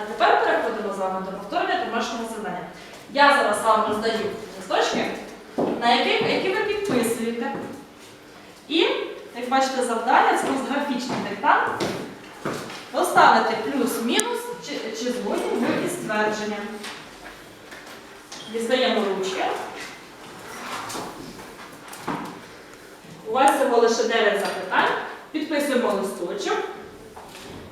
А тепер переходимо з вами до повторення домашнього завдання. Я зараз вам роздаю листочки, на яких, які ви підписуєте. І, як бачите, завдання це графічний диктант. Поставити плюс-мінус, чи, чи згодні ви із ствердженням. Дістаємо ручки. У вас всього лише 9 запитань. Підписуємо листочок.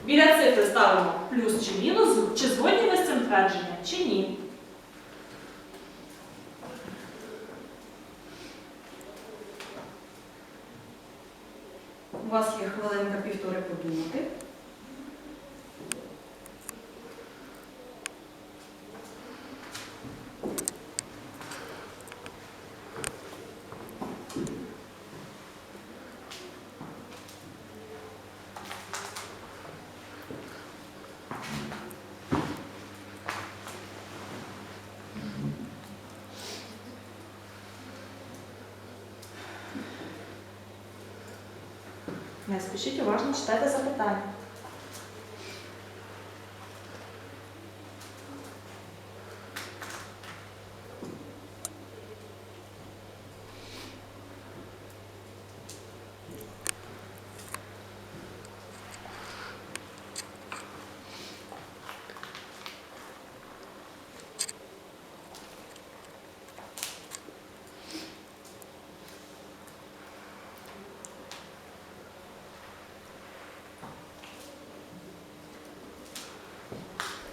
Біля цифри ставимо плюс чи мінус, чи згодні ви з цим твердженням, чи ні. У вас є хвилинка півтори подумати. Не спішіть уважно читайте запитання.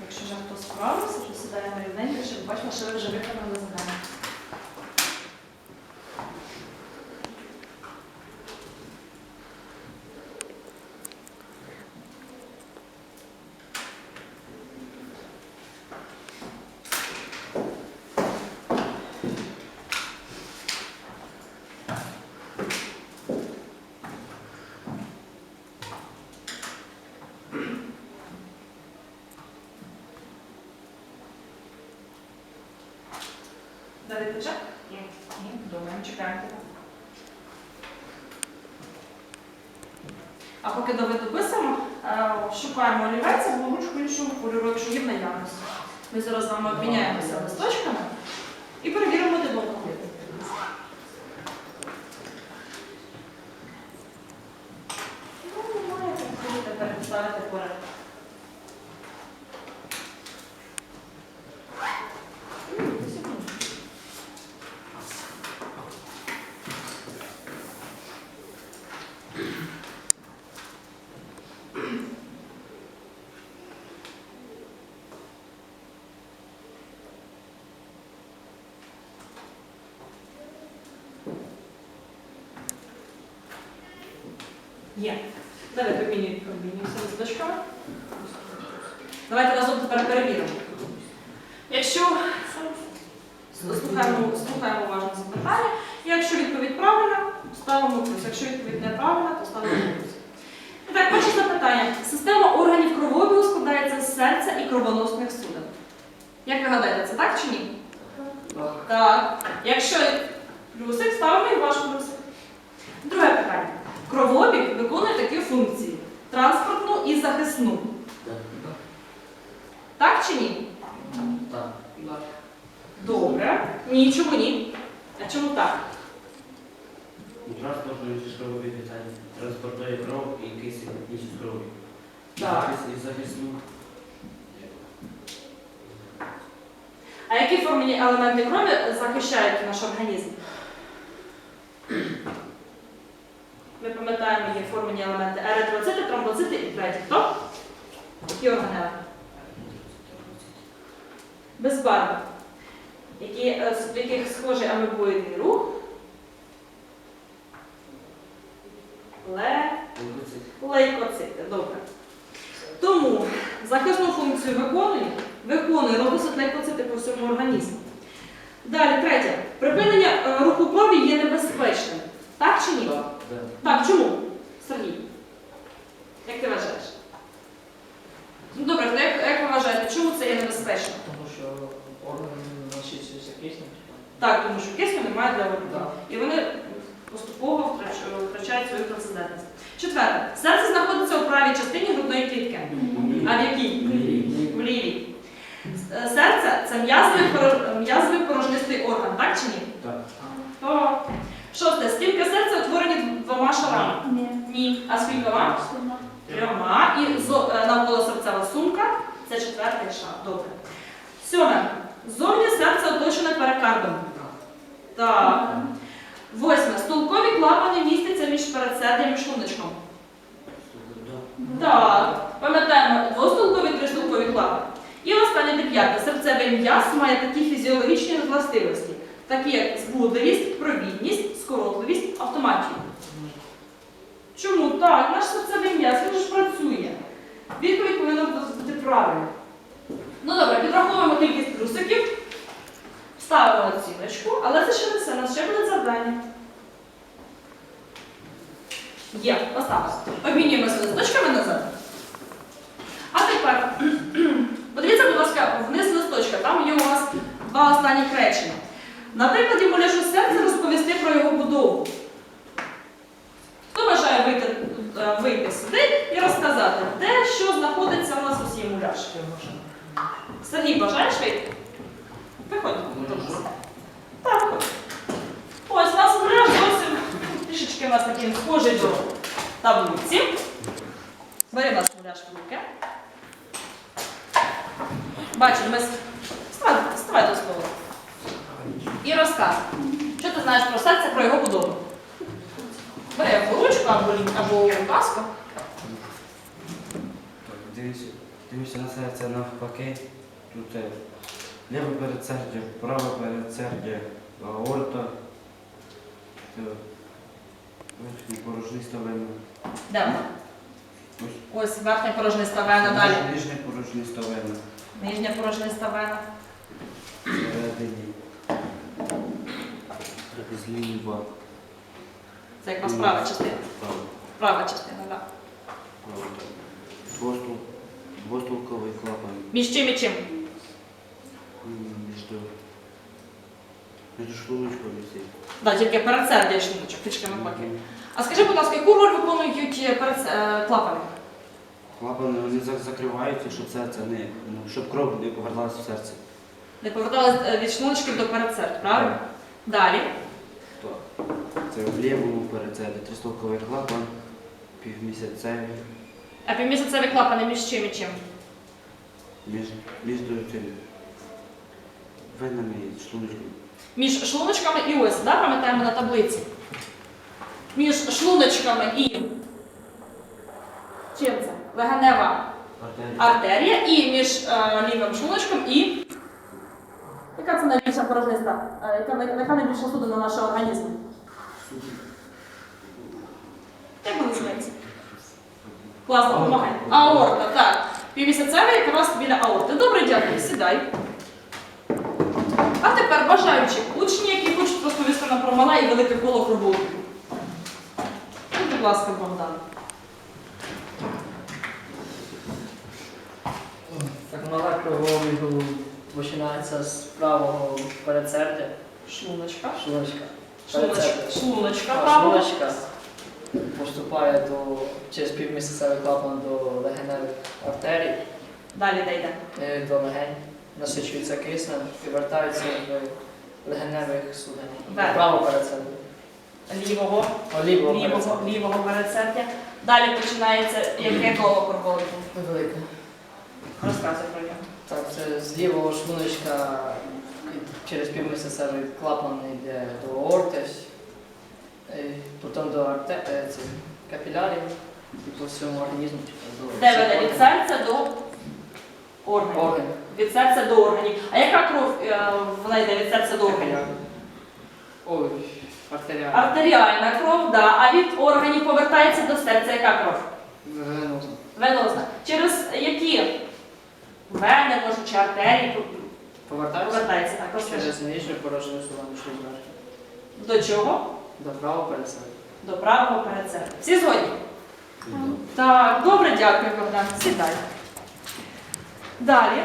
Якщо вже хто сідаємо рівненько, щоб бачимо, що ви вже виконали завдання. Далі тече? Ні. Добре, Думаємо, чекаємо тебе. А поки дописуємо, е, шукаємо олівець або ручку іншого кольору, якщо є в наявності. Ми зараз з вами обміняємося листочками і перевіримо Є. Давайте обмінюємося листочками. Давайте разом тепер перевіримо. Якщо слухаємо, слухаємо уважно запитання, якщо відповідь правильна, ставимо плюс. Якщо відповідь неправильна, то ставимо плюс. І так, перше запитання. Система органів кровообігу складається з серця і кровоносних судин. Як ви гадаєте, це так чи ні? Так. Якщо плюсик, ставимо і ваш плюсик. Друге питання. Кровообіг виконує такі функції: транспортну і захисну. Так чи ні? Так. Добре. Ні, чому ні? А чому так? Транспортної кровові питання. Транспортує кров і кисень із крові. Так. І захисну. А які формені елементи крові захищають наш організм? Ми пам'ятаємо, є формені елементи еритроцити, тромбоцити і третій. Хто? Які органели? Безбарвні. Які, е, в яких схожий амебоїдний рух. Ле. Лейкоцити, добре. Тому захисну функцію виконує, виконує, розвисить лейкоцити по всьому організму. Далі, третє. Припинення е, руху крові є небезпечним. Так чи ні? Так. Так, чому? Сергій. Як ти вважаєш? Ну добре, то як, як ви вважаєте, чому це є небезпечно? Тому що органи насичуються киснем. Так, тому що кисню немає для органів. Так. І вони поступово втрач- втрачають свою працездатність. Четверте. Серце знаходиться у правій частині грудної клітки. А в якій? В лівій. це м'язовий поро- м'язовий порожнистий орган, так чи ні? Так. Шосте. Скільки серця утворені двома шарами? Ні. Ні. А скількома? Трьома. І е, навколо серцева сумка це четвертий шар. Добре. Сьоме. Зовні серце оточене перикардом. Так. Восьме. Стулкові клапани містяться між передсердям і шлуночком. Так. Пам'ятаємо, двостулкові, тристулкові клапани. І останнє дев'яте. Серцевий м'яз має такі фізіологічні властивості, такі як збудливість, провідність, скоротливість, автоматію. Чому так? Наш серцевий м'яз він ж працює. Відповідь повинна бути правильна. Ну добре, підраховуємо кількість плюсиків, ставимо оціночку, але це ще не все, у нас ще буде завдання. Є, поставилось. Обмінюємося листочками назад. А тепер, подивіться, будь ласка, вниз листочка, там є у вас два останніх речення. На прикладі муляжу серця розповісти про його будову. Хто бажає вийти, е, вийти сюди і розказати, де що знаходиться у нас у цій муляжі? Сергій, бажаєш вийти? Виходь. Так, виходь. Ось у нас муляж зовсім трішечки у нас такий схожий до таблиці. Бери у нас муляж в руки. Бачимо, ми... Вставай, до столу. І розказуй. Що ти знаєш про серце, про його будову? Бери або ручку, або, або. Так, Дивіться, дивіться на серце навпаки. Тут е, ліве передсердя, праве передсердя, аорта. Верхній порожниста вена. Де? Ось. Верхня порожниста вена, далі. Нижня порожниста вена. Нижня порожниста вена. Всередині. Зліва. Це як у нас права частина. Право. Права частина, так. Право. Двостул, двостулковий клапан. Між чим і чим? Між між шлуночком висить. Да, тільки передсердя і шлуночок, трішки навпаки. А скажи, будь ласка, яку роль виконують е, передс- е, клапани? Клапани вони за- закриваються, щоб серце не, ну, щоб кров не поверталася в серце. Не поверталися е, від шлуночків до передсердь, правильно? Далі. То це в лівому передсерді тристолковий клапан, півмісяцевий, А півмісяцеві клапани між чим і чим? між, між цими венами і шлуночком. Між шлуночками і ось, да, пам'ятаємо на таблиці. Між шлуночками і чим це? Легенева Артерія. артерія і між е, лівим шлуночком і. Яка це найбільша порожниста? Е, Яка, яка найбільша судина нашого організму? Як вона називається? Класно, допомагай. Аорта, так. Півмісяцевий якраз біля аорти. Добре, дякую, сідай. А тепер бажаючи учні, які хочуть розповісти нам про мале і велике коло кругових. Будь ласка, Богдан. Так мала кровообігу починається з правого передсердя, Шлуночка. шлуночка. Шлуночка, Передсердя. шлуночка А правого. Шлуночка поступає до, через півмісяцевий клапан до легеневих артерій, Далі де йде. е, до легень, насичується киснем і вертаються в легеневих суден. Вверх. Право передсердя. Лівого, лівого лівого, передсердя. лівого передсердя. Далі починається яке коло кругових. Велике. Розказуй про нього. Так, це з лівого шлуночка через півмісяцевий клапан йде до аорти, е, потім до арте, е, цих капілярів і по всьому організму. типу, до Де веде від серця до органів. Органів. Від серця до органів. А яка кров е, вона йде від серця до органів? Ой, артеріальна. Артеріальна кров, да. А від органів повертається до серця яка кров? Венозна. Венозна. Через які вени, може, чи артерії Повертається повертається так. Розкажи. через нижню порожню солону шлюзу. До чого? До правого пересадку. До правого передсердя. Всі згодні? Так, добре, дякую, Богдан. Сідай. Далі.